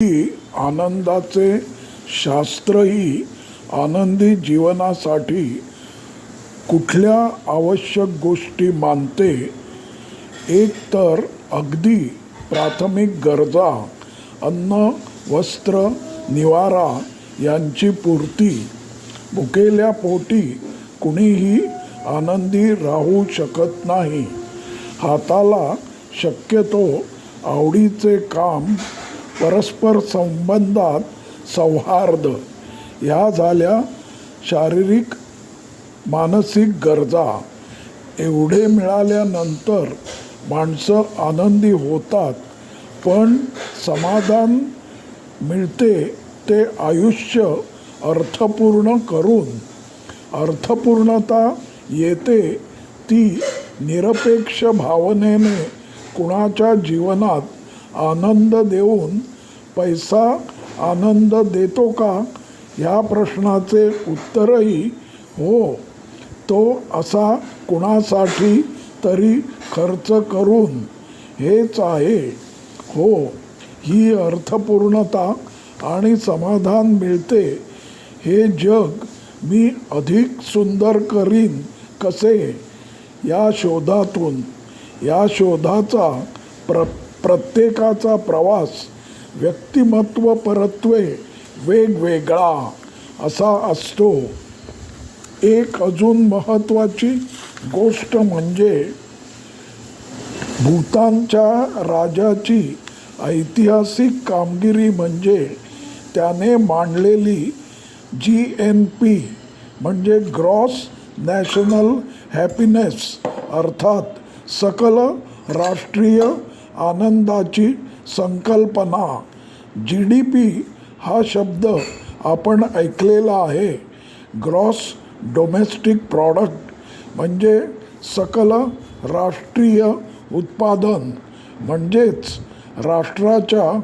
आनंदाचे शास्त्रही आनंदी जीवनासाठी कुठल्या आवश्यक गोष्टी मानते एक तर अगदी प्राथमिक गरजा अन्न वस्त्र निवारा यांची पूर्ती भुकेल्या पोटी कुणीही आनंदी राहू शकत नाही. हाताला शक्यतो आवडीचे काम परस्पर संबंधात सौहार्द. ह्या झाल्या शारीरिक मानसिक गरजा. एवढे मिळाल्यानंतर माणसं आनंदी होतात पण समाधान मिळते ते आयुष्य अर्थपूर्ण करून. अर्थपूर्णता येते ती निरपेक्ष भावनेने कुणाच्या जीवनात आनंद देऊन पैसा आनंद देतो का? ह्या प्रश्नाचे उत्तरही हो. तो असा कुणासाठी तरी खर्च करून हेच आहे. हो ही अर्थपूर्णता आणि समाधान मिळते. हे जग मी अधिक सुंदर करीन कसे? या शोधातून या शोधाचा प्र प्रत्येकाचा प्रवास व्यक्तिमत्व परत्वे वेगवेगळा असा असतो. एक अजून महत्त्वाची गोष्ट म्हणजे भूतानच्या राजाची ऐतिहासिक कामगिरी म्हणजे त्याने मांडलेली जी एन पी म्हणजे ग्रॉस नॅशनल हॅपीनेस अर्थात सकल राष्ट्रीय आनंदाची संकल्पना. जी डी पी हा शब्द आपण ऐकलेला आहे. ग्रॉस डोमेस्टिक प्रॉडक्ट म्हणजे सकल राष्ट्रीय उत्पादन. म्हणजेच राष्ट्राच्या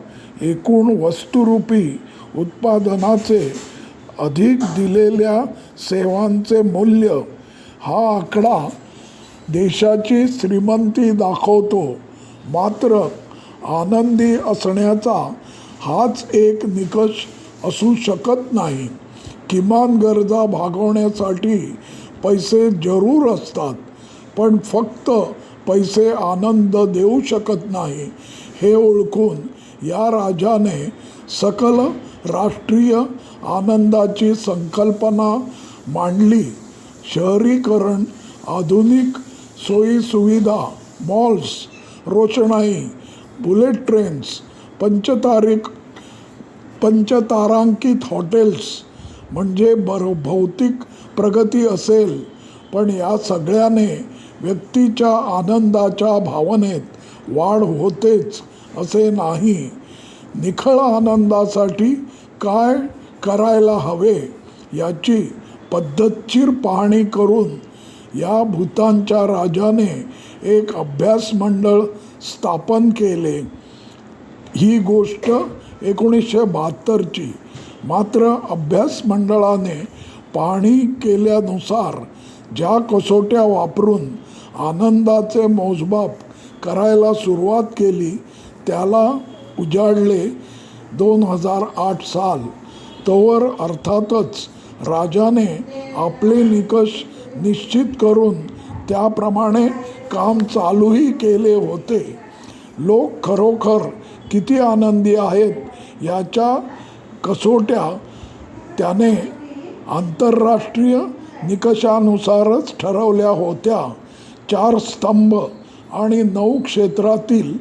एकूण वस्तुरूपी उत्पादनाचे अधिक दिलेल्या सेवांचे मूल्य. हा आकडा देशाची श्रीमंती दाखवतो. मात्र आनंदी असण्याचा हाच एक निकष असू शकत नाही. किमान गरजा भागवण्यासाठी पैसे जरूर असतात पण फक्त पैसे आनंद देऊ शकत नाही. हे ओळखून या राजाने सकल राष्ट्रीय आनंदाची संकल्पना मांडली. शहरीकरण आधुनिक सोयीसुविधा मॉल्स रोषणाई बुलेट ट्रेन्स पंचतारिक पंचतारांकित हॉटेल्स म्हणजे बर भौतिक प्रगती असेल. पण या सगळ्याने व्यक्तीच्या आनंदाच्या भावनेत वाढ होतेच असे नाही. निखळ आनंदासाठी काय करायला हवे याची पद्धतशीर पाहणी करून या भूतानच्या राजाने एक अभ्यास मंडळ स्थापन केले. ही गोष्ट एकोणीसशे बहात्तरची. मात्र अभ्यास मंडळाने पाहणी केल्यानुसार ज्या कसोट्या वापरून आनंदाचे मोजमाप करायला सुरुवात केली त्याला उजाडले दोन हजार आठ साल. तोवर अर्थातच राजाने आपले निकष निश्चित करून त्याप्रमाणे काम चालूही केले होते. लोक खरोखर किती आनंदी आहेत याच्या कसोट्या त्याने आंतरराष्ट्रीय निकषानुसारच ठरवल्या होत्या. चार स्तंभ आणि नऊ क्षेत्रातील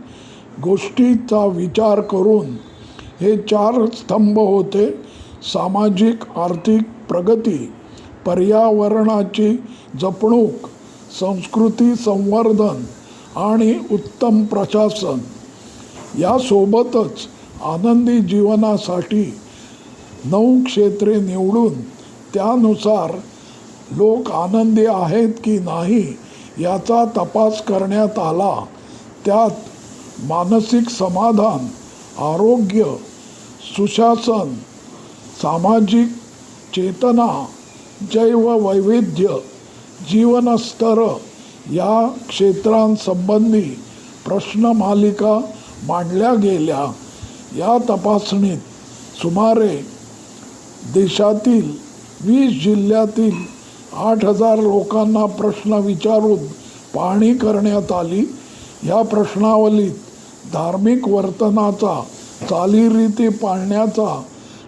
गोष्टीचा विचार करून हे चार स्तंभ होते सामाजिक आर्थिक प्रगती. पर्यावरणाची जपणूक संस्कृती संवर्धन आणि उत्तम प्रशासन यासोबतच आनंदी जीवनासाठी नऊ क्षेत्रे निवडून त्यानुसार लोक आनंदी आहेत की नाही याचा तपास करण्यात आला. त्यात मानसिक समाधान आरोग्य सुशासन सामाजिक चेतना जैव वैविध्य जीवनस्तर या क्षेत्रांसंबंधी प्रश्नमालिका मांडल्या गेल्या. या तपासणीत सुमारे देशातील वीस जिल्ह्यातील आठ हजार लोकांना प्रश्न विचारून पाहणी करण्यात आली. या प्रश्नावलीत धार्मिक वर्तनाचा चालीरीती पाळण्याचा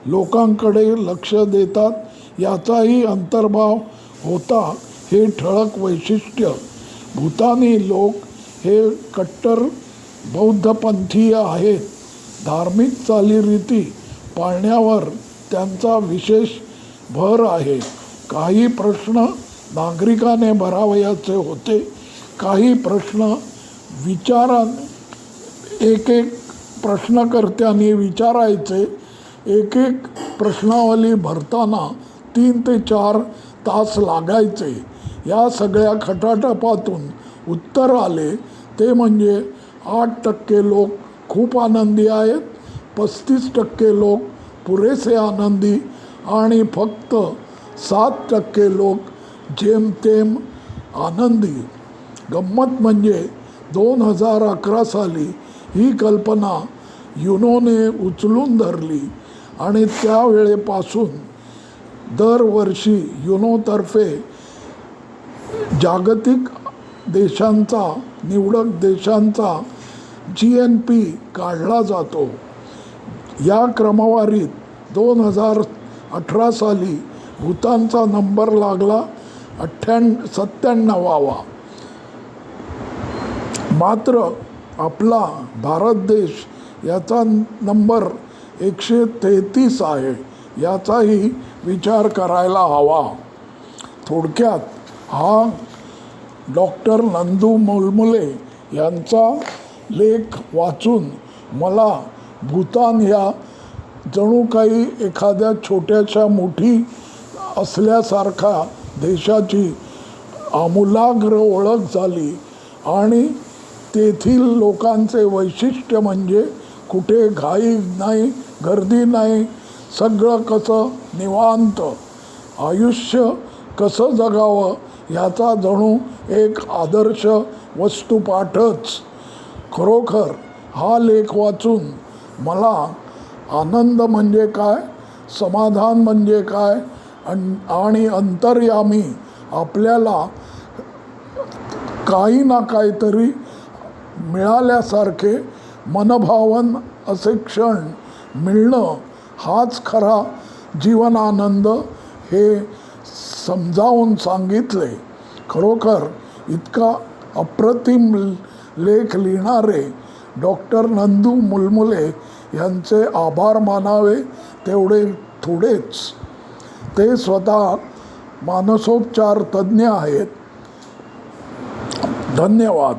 लोकांकडे लक्ष देतात. याचाही अंतर्भाव होता. हे ठळक वैशिष्ट्य. भूतानी लोक हे कट्टर बौद्धपंथीय आहेत. धार्मिक चालीरीती पाळण्यावर त्यांचा विशेष भर आहे. काही प्रश्न नागरिकाने भरावयाचे होते. काही प्रश्न विचारा एक एक प्रश्नकर्त्यांनी विचारायचे. एक एक प्रश्नावली भरताना तीन ते चार तास लागायचे. या सगळ्या खटाटपातून उत्तर आले. ते म्हणजे आठ टक्के लोक खूप आनंदी आहेत पस्तीस टक्के लोक पुरेसे आनंदी आणि फक्त सात टक्के लोक जेमतेम आनंदी. गंमत म्हणजे दोन हजार अकरा साली ही कल्पना युनोने उचलून धरली आणि त्यावेळेपासून दरवर्षी युनोतर्फे जागतिक देशांचा निवडक देशांचा जी एन पी काढला जातो. या क्रमवारीत दोन हजार अठरा साली भूतानचा नंबर लागला अठ्ठ्याण सत्त्याण्णवावा. मात्र आपला भारत देश याचा नंबर एकशे तेहतीस आहे. याचाही विचार करायला हवा. थोडक्यात हा डॉक्टर नंदू मुलमुले यांचा लेख वाचून मला भूतान या जणू काही एखाद्या छोट्याशा मोठी असल्यासारखा देशाची आमूलाग्र ओळख झाली आणि तेथील लोकांचे वैशिष्ट्य म्हणजे कुठे घाई नाही गर्दी नाही सगळं कसं निवांत आयुष्य कसं जगावं याचा जणू एक आदर्श वस्तुपाठच खरोखर हा लेख वाचून मला आनंद म्हणजे काय समाधान म्हणजे काय आणि अंतर्यामी आपल्याला काही ना काहीतरी मिळाल्यासारखे मनभावन असे क्षण मिळणं हाच खरा जीवनानंद हे समजावून सांगितले. खरोखर इतका अप्रतिम लेख लिहिणारे डॉक्टर नंदू मुलमुले यांचे आभार मानावे तेवढे थोडेच. ते स्वतः मानसोपचार तज्ज्ञ आहेत. धन्यवाद.